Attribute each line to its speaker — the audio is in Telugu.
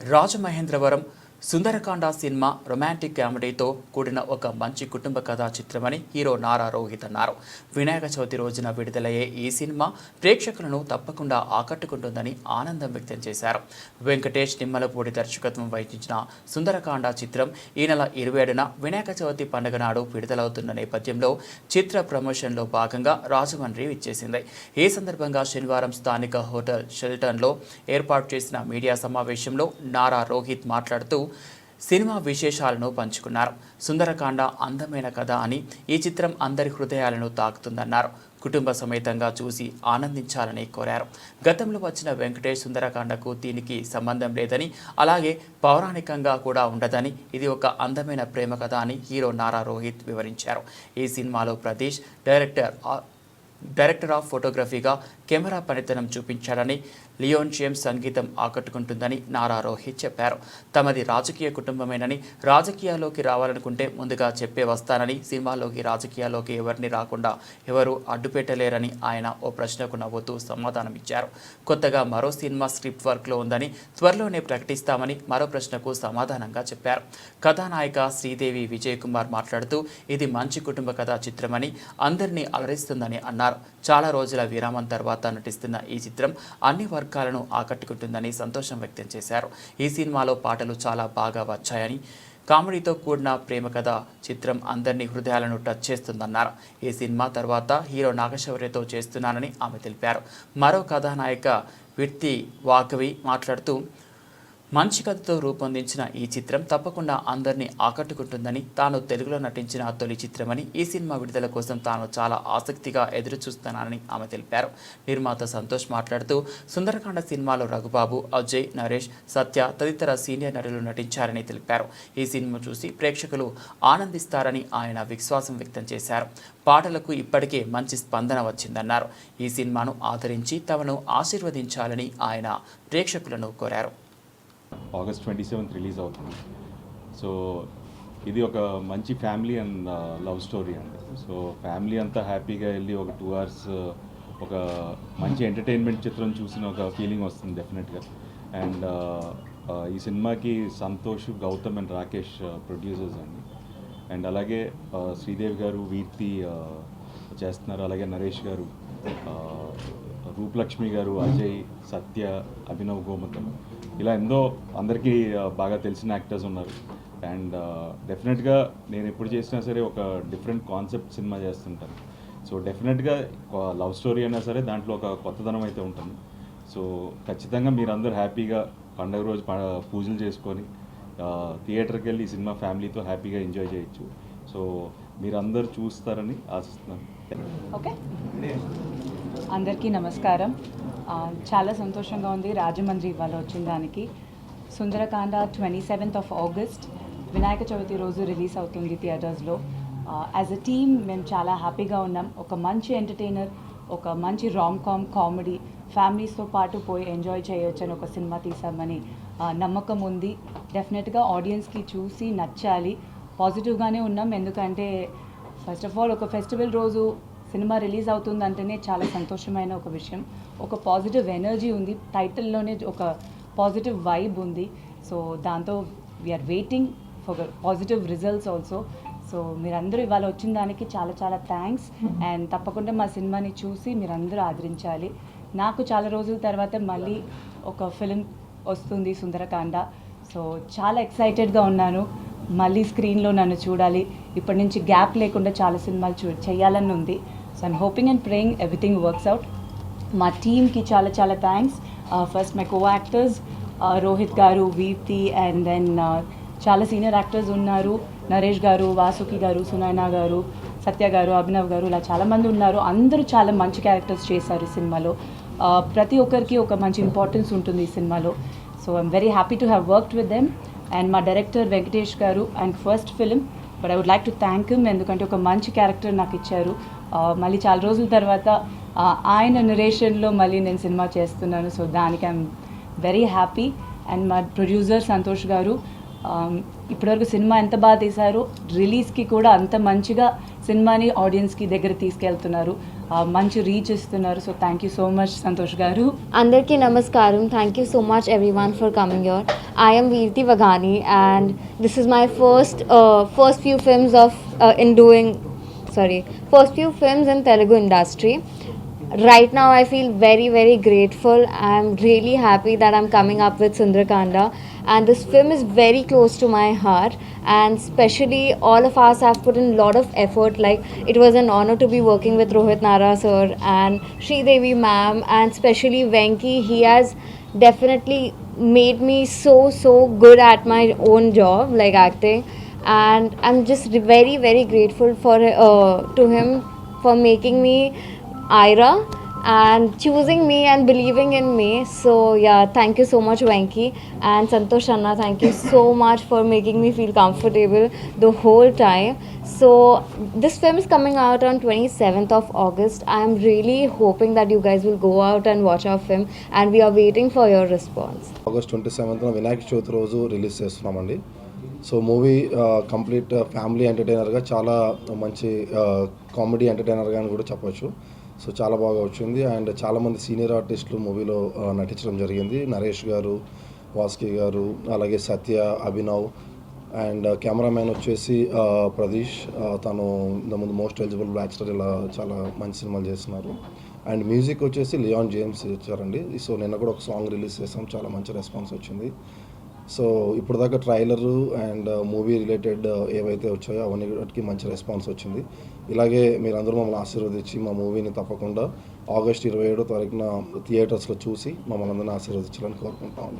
Speaker 1: రాజమహేంద్రవరం సుందరకాండ సినిమా రొమాంటిక్ కామెడీతో కూడిన ఒక మంచి కుటుంబ కథా చిత్రమని హీరో నారా రోహిత్ అన్నారు. వినాయక చవితి రోజున విడుదలయ్యే ఈ సినిమా ప్రేక్షకులను తప్పకుండా ఆకట్టుకుంటుందని ఆనందం వ్యక్తం చేశారు. వెంకటేష్ నిమ్మలపూడి దర్శకత్వం వహించిన సుందరకాండ చిత్రం ఈ నెల ఇరవై ఏడున వినాయక చవితి పండుగ నాడు విడుదలవుతున్న నేపథ్యంలో చిత్ర ప్రమోషన్లో భాగంగా రాజమండ్రి ఇచ్చేసింది ఈ సందర్భంగా శనివారం స్థానిక హోటల్ షెల్టన్లో ఏర్పాటు చేసిన మీడియా సమావేశంలో నారా రోహిత్ మాట్లాడుతూ సినిమా విశేషాలను పంచుకున్నారు. సుందరకాండ అందమైన కథ అని ఈ చిత్రం అందరి హృదయాలను తాకుతుందన్నారు. కుటుంబ సమేతంగా చూసి ఆనందించాలని కోరారు. గతంలో వచ్చిన వెంకటేష్ సుందరకాండకు దీనికి సంబంధం లేదని అలాగే పౌరాణికంగా కూడా ఉండదని ఇది ఒక అందమైన ప్రేమ కథ అని హీరో నారా రోహిత్ వివరించారు. ఈ సినిమాలో ప్రదేశ్ డైరెక్టర్ డైరెక్టర్ ఆఫ్ ఫోటోగ్రఫీగా కెమెరా పనితనం చూపించాడని లియోన్షియం సంగీతం ఆకట్టుకుంటుందని నారా రోహిత్ చెప్పారు. తమది రాజకీయ కుటుంబమేనని రాజకీయాల్లోకి రావాలనుకుంటే ముందుగా చెప్పే వస్తానని సినిమాలోకి రాజకీయాల్లోకి ఎవరిని రాకుండా ఎవరు అడ్డుపెట్టలేరని ఆయన ఓ ప్రశ్నకు నవ్వుతూ సమాధానం ఇచ్చారు కొత్తగా మరో సినిమా స్క్రిప్ట్ వర్క్లో ఉందని త్వరలోనే ప్రకటిస్తామని మరో ప్రశ్నకు సమాధానంగా చెప్పారు. కథానాయిక శ్రీదేవి విజయ్ కుమార్ మాట్లాడుతూ ఇది మంచి కుటుంబ కథా చిత్రమని అందరినీ అలరిస్తుందని అన్నారు. చాలా రోజుల విరామం తర్వాత నటిస్తున్న ఈ చిత్రం అన్ని వర్గాలను ఆకట్టుకుంటుందని సంతోషం వ్యక్తం చేశారు. ఈ సినిమాలో పాటలు చాలా బాగా వచ్చాయని కామెడీతో కూడిన ప్రేమ కథ చిత్రం అందరినీ హృదయాలను టచ్ చేస్తుందన్నారు. ఈ సినిమా తర్వాత హీరో నాగశౌర్యతో చేస్తున్నానని ఆమె తెలిపారు. మరో కథానాయక విర్తి వాకవి మాట్లాడుతూ మంచి కథతో రూపొందించిన ఈ చిత్రం తప్పకుండా అందరినీ ఆకట్టుకుంటుందని తాను తెలుగులో నటించిన తొలి చిత్రమని ఈ సినిమా విడుదల కోసం తాను చాలా ఆసక్తిగా ఎదురు చూస్తున్నానని ఆమె తెలిపారు. నిర్మాత సంతోష్ మాట్లాడుతూ సుందరకాండ సినిమాలో రఘుబాబు అజయ్ నరేష్ సత్య తదితర సీనియర్ నటులు నటించారని తెలిపారు. ఈ సినిమా చూసి ప్రేక్షకులు ఆనందిస్తారని ఆయన విశ్వాసం వ్యక్తం చేశారు. పాటలకు ఇప్పటికే మంచి స్పందన వచ్చిందన్నారు. ఈ సినిమాను ఆదరించి తమను ఆశీర్వదించాలని ఆయన ప్రేక్షకులను కోరారు.
Speaker 2: ఆగస్ట్ ట్వంటీ సెవెంత్ రిలీజ్ అవుతుంది. సో ఇది ఒక మంచి ఫ్యామిలీ అండ్ లవ్ స్టోరీ అండి. సో ఫ్యామిలీ అంతా హ్యాపీగా వెళ్ళి ఒక టూ అవర్స్ ఒక మంచి ఎంటర్టైన్మెంట్ చిత్రం చూసిన ఒక ఫీలింగ్ వస్తుంది డెఫినెట్గా. అండ్ ఈ సినిమాకి సంతోష్ గౌతమ్ అండ్ రాకేష్ ప్రొడ్యూసర్స్ అండి. అండ్ అలాగే శ్రీదేవి గారు వీర్తి చేస్తున్నారు. అలాగే నరేష్ గారు రూపలక్ష్మి గారు అజయ్ సత్య అభినవ్ గోమతం ఇలా ఎంతో అందరికీ బాగా తెలిసిన యాక్టర్స్ ఉన్నారు. అండ్ డెఫినెట్గా నేను ఎప్పుడు చేసినా సరే ఒక డిఫరెంట్ కాన్సెప్ట్ సినిమా చేస్తుంటాను. సో డెఫినెట్గా లవ్ స్టోరీ అయినా సరే దాంట్లో ఒక కొత్తదనం అయితే ఉంటుంది. సో ఖచ్చితంగా మీరందరూ హ్యాపీగా పండగ రోజు పూజలు చేసుకొని థియేటర్కి వెళ్ళి ఈ సినిమా ఫ్యామిలీతో హ్యాపీగా ఎంజాయ్ చేయొచ్చు. సో మీరందరూ చూస్తారని ఆశిస్తున్నాను.
Speaker 3: ఓకే. అందరికీ నమస్కారం. చాలా సంతోషంగా ఉంది. రాజమండ్రి ఇవాళ వచ్చిన దానికి. Sundarakanda twenty seventh of August Vinayaka Chavithi రోజు రిలీజ్ అవుతుంది థియేటర్స్లో. యాజ్ అ టీమ్ మేము చాలా హ్యాపీగా ఉన్నాం. ఒక మంచి ఎంటర్టైనర్ ఒక మంచి రామ్ కామ్ కామెడీ ఫ్యామిలీస్తో పాటు పోయి ఎంజాయ్ చేయొచ్చు అని ఒక సినిమా తీసామని నమ్మకం ఉంది. డెఫినెట్గా ఆడియన్స్కి చూసి నచ్చాలి. పాజిటివ్గానే ఉన్నాం. ఎందుకంటే ఫస్ట్ ఆఫ్ ఆల్ ఒక ఫెస్టివల్ రోజు సినిమా రిలీజ్ అవుతుందంటేనే చాలా సంతోషమైన ఒక విషయం. ఒక పాజిటివ్ ఎనర్జీ ఉంది. టైటిల్లోనే ఒక పాజిటివ్ వైబ్ ఉంది. సో దాంతో we're waiting for positive results also so మీరందరూ ఇవాళ వచ్చిన దానికి చాలా చాలా థ్యాంక్స్ అండ్ తప్పకుండా మా సినిమాని చూసి మీరందరూ ఆదరించాలి. నాకు చాలా రోజుల తర్వాత మళ్ళీ ఒక ఫిలిం వస్తుంది సుందరకాండ. సో చాలా ఎక్సైటెడ్గా ఉన్నాను. మళ్ళీ స్క్రీన్లో నన్ను చూడాలి. ఇప్పటి నుంచి గ్యాప్ లేకుండా చాలా సినిమాలు చూ చేయాలని ఉంది. So I'm hoping and praying everything works out మా టీమ్కి చాలా చాలా thanks first my co actors Rohit garu Virti and then చాలా సీనియర్ యాక్టర్స్ ఉన్నారు నరేష్ గారు వాసుకి గారు సునైనా గారు సత్య గారు అభినవ్ గారు ఇలా చాలామంది ఉన్నారు. అందరూ చాలా మంచి క్యారెక్టర్స్ చేశారు ఈ సినిమాలో. ప్రతి ఒక్కరికి ఒక మంచి ఇంపార్టెన్స్ ఉంటుంది ఈ సినిమాలో. So I'm very happy to have worked with them and మా director Venkatesh garu and first film but I would like to thank him ఎందుకంటే ఒక మంచి క్యారెక్టర్ నాకు ఇచ్చారు. మళ్ళీ చాలా రోజుల తర్వాత ఆయన నరేషన్లో మళ్ళీ నేను సినిమా చేస్తున్నాను. సో దానికి ఐఎమ్ వెరీ హ్యాపీ అండ్ మా ప్రొడ్యూసర్ సంతోష్ గారు ఇప్పటివరకు సినిమా ఎంత బాగా తీశారో రిలీజ్కి కూడా అంత మంచిగా సినిమాని ఆడియన్స్కి దగ్గర తీసుకెళ్తున్నారు. మంచి రీచ్ ఇస్తున్నారు. So thank you so much Santosh garu.
Speaker 4: అందరికీ నమస్కారం. Thank you so much everyone for coming your I'm Virti Vagani and this is my first first few films of in doing. Sorry, first few films in Telugu industry. Right now, I feel very very grateful. I'm really happy that I'm coming up with Sundarakanda, and this film is very close to my heart. And especially, all of us have put in a lot of effort. Like it was an honor to be working with Rohit Nara sir and Sri Devi ma'am, and especially Venki. He has definitely made me so so good at my own job, like acting And I'm just very very grateful for uh, to him for making me Ira and choosing me and believing in me. So yeah, thank you so much, Venki and Santosh Anna. Thank you so much for making me feel comfortable the whole time. So this film is coming out on 27th of August. I am really hoping that you guys will go out and watch our film, and we are waiting for your response.
Speaker 5: August twenty సెవెంత్న Vinayaka Chavithi రోజు రిలీజ్ చేస్తున్నామండి సో మూవీ కంప్లీట్ ఫ్యామిలీ ఎంటర్టైనర్గా చాలా మంచి కామెడీ ఎంటర్టైనర్గా అని కూడా చెప్పొచ్చు. సో చాలా బాగా వచ్చింది. అండ్ చాలామంది సీనియర్ ఆర్టిస్టులు మూవీలో నటించడం జరిగింది. నరేష్ గారు వాస్కి గారు అలాగే సత్య అభినవ్ అండ్ కెమెరామ్యాన్ వచ్చేసి ప్రదీష్ తను ఇంతకుముందు మోస్ట్ ఎలిజిబుల్ బ్యాచ్లర్ ఇలా చాలా మంచి సినిమాలు చేస్తున్నారు. అండ్ మ్యూజిక్ వచ్చేసి లియాన్ జేమ్స్ ఇచ్చారండి. సో నిన్న కూడా ఒక సాంగ్ రిలీజ్ చేసాం. చాలా మంచి రెస్పాన్స్ వచ్చింది. సో ఇప్పుడు దాకా and uh, movie related uh, ఏవైతే వచ్చాయో అవన్నీ మంచి రెస్పాన్స్ వచ్చింది. ఇలాగే మీరందరూ మమ్మల్ని ఆశీర్వదించి మా మూవీని తప్పకుండా ఆగస్ట్ ఇరవై ఏడో తారీఖున థియేటర్స్లో చూసి మమ్మల్ని అందరినీ ఆశీర్వదించాలని కోరుకుంటామండి